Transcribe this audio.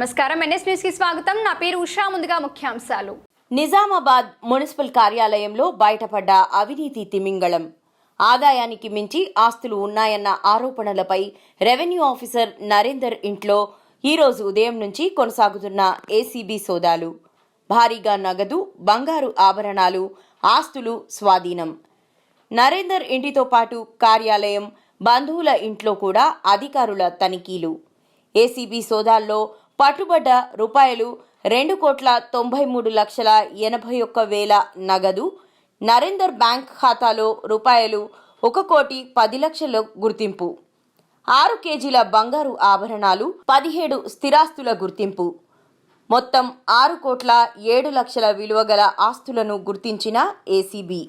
నమస్కారం. ఎన్ఎస్ న్యూస్కి స్వాగతం. నా పేరు ఉషా. ముందుగా ముఖ్యాంశాలు. నిజామాబాద్ మున్సిపల్ కార్యాలయంలో బయటపడ్డ అవినీతి తిమింగళం. ఆదాయానికి మించి ఆస్తులు ఉన్నాయన్న ఆరోపణలపై రెవెన్యూ ఆఫీసర్ నరేందర్ ఇంట్లో ఈరోజు ఉదయం నుంచి కొనసాగుతున్న ఏసీబీ సోదాలు. భారీగా నగదు బంగారు ఆభరణాలు ఆస్తులు స్వాధీనం. నరేందర్ ఇంటితో పాటు కార్యాలయం బంధువుల ఇంట్లో కూడా అధికారుల తనిఖీలు. ఏసీబీ సోదాల్లో పట్టుబడ్డ రూపాయలు రెండు కోట్ల తొంభై మూడు లక్షల ఎనభై ఒక్క వేల నగదు. నరేందర్ బ్యాంక్ ఖాతాలో రూపాయలు ఒక కోటి పది లక్షల గుర్తింపు. ఆరు కేజీల బంగారు ఆభరణాలు పదిహేడు స్థిరాస్తుల గుర్తింపు. మొత్తం ఆరు కోట్ల ఏడు లక్షల విలువ గల ఆస్తులను గుర్తించిన ఏసీబీ.